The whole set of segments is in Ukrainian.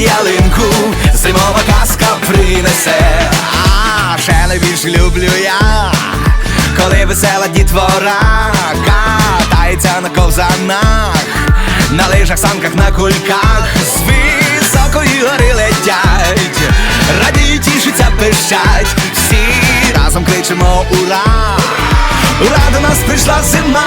ялинку, зимова казка принесе. А ще найбільше люблю я, коли весела дітвора катається на ковзанах, на лижах, санках, на кульках, з високої гори летять, радіють, тішаться, пищать, всі разом кричимо ура! Ура, до нас прийшла зима,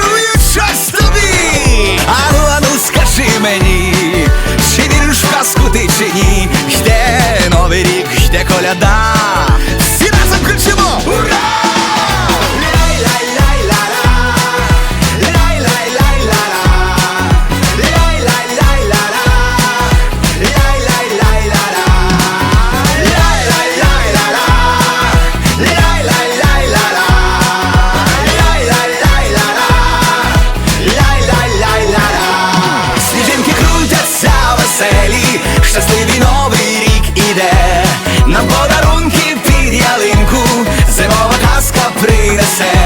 коляда. Всі разом кричимо! Ура! Лай-лай-лай-ла-ла, лай-лай-лай-ла-ла, казка